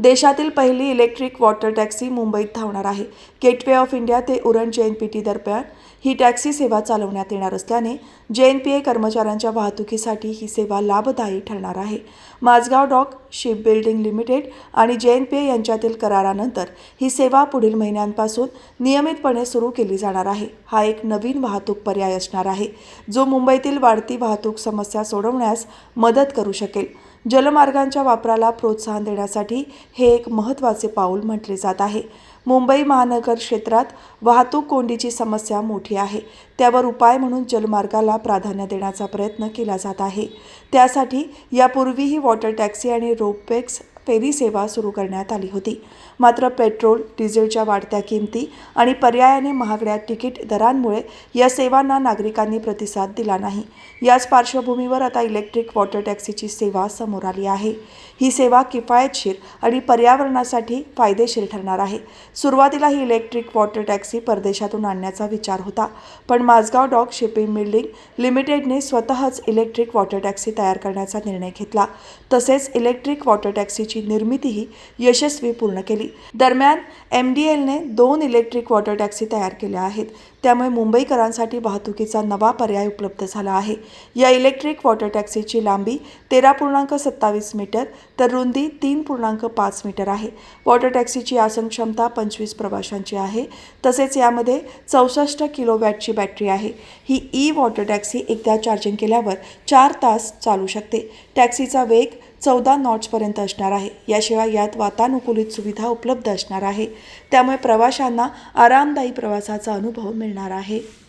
देशातील पहिली electric water taxi मुंबईत धावणार आहे. गेटवे ऑफ इंडिया ते उरण जे एन पी टी दरम्यान ही टॅक्सी सेवा चालवण्यात येणार असल्याने जे एन पी ए कर्मचाऱ्यांच्या वाहतुकीसाठी ही सेवा लाभदायी ठरणार आहे. Mazagaon dock ship building limited आणि जे एन पी ए यांच्यातील करारानंतर ही सेवा पुढील महिन्यांपासून नियमितपणे सुरू केली जाणार आहे. हा एक नवीन वाहतूक पर्याय असणार आहे जो मुंबईतील वाढती वाहतूक समस्या सोडवण्यास मदत करू शकेल. जलमार्गांच्या वापराला प्रोत्साहन देण्यासाठी हे एक महत्त्वाचे पाऊल म्हटले जात आहे. मुंबई महानगर क्षेत्रात वाहतूक कोंडीची समस्या मोठी आहे. त्यावर उपाय म्हणून जलमार्गाला प्राधान्य देण्याचा प्रयत्न केला जात आहे. त्यासाठी यापूर्वीही वॉटर टॅक्सी आणि रोपवेक्स फेरी सेवा सुरू करण्यात आली होती. मात्र पेट्रोल डिझेलच्या वाढत्या किमती आणि पर्यायाने महागड्या तिकीट दरांमुळे या सेवांना नागरिकांनी प्रतिसाद दिला नाही. याच पार्श्वभूमीवर आता इलेक्ट्रिक वॉटर टॅक्सीची सेवा समोर आली आहे. ही सेवा किफायतशीर आणि पर्यावरणासाठी फायदेशीर ठरणार आहे. सुरुवातीला ही इलेक्ट्रिक वॉटर टॅक्सी परदेशातून आणण्याचा विचार होता पण माझगाव डॉग शिपिंग बिल्डिंग लिमिटेडने स्वतःच इलेक्ट्रिक वॉटर टॅक्सी तयार करण्याचा निर्णय घेतला. तसेच इलेक्ट्रिक वॉटर टॅक्सीची निर्मितीही यशस्वी पूर्ण केली. दरम्यान एम डी एलने दोन इलेक्ट्रिक वॉटर टॅक्सी तयार केल्या आहेत. त्यामुळे मुंबईकरांसाठी वाहतुकीचा नवा पर्याय उपलब्ध झाला आहे. या इलेक्ट्रिक वॉटर टॅक्सीची लांबी तेरा पूर्णांक सत्तावीस मीटर तर रुंदी तीन पूर्णांक पाच मीटर आहे. वॉटर टॅक्सीची आसन क्षमता पंचवीस प्रवाशांची आहे. तसेच यामध्ये चौसष्ट किलोवॅटची बॅटरी आहे. ही ई वॉटर टॅक्सी एकदा चार्जिंग केल्यावर चार तास चालू शकते. टॅक्सीचा वेग चौदा नॉट्सपर्यंत असणार आहे. याशिवाय यात वातानुकूलित सुविधा उपलब्ध असणार आहे. त्यामुळे प्रवाशांना आरामदायी प्रवासाचा अनुभव मिळणार आहे.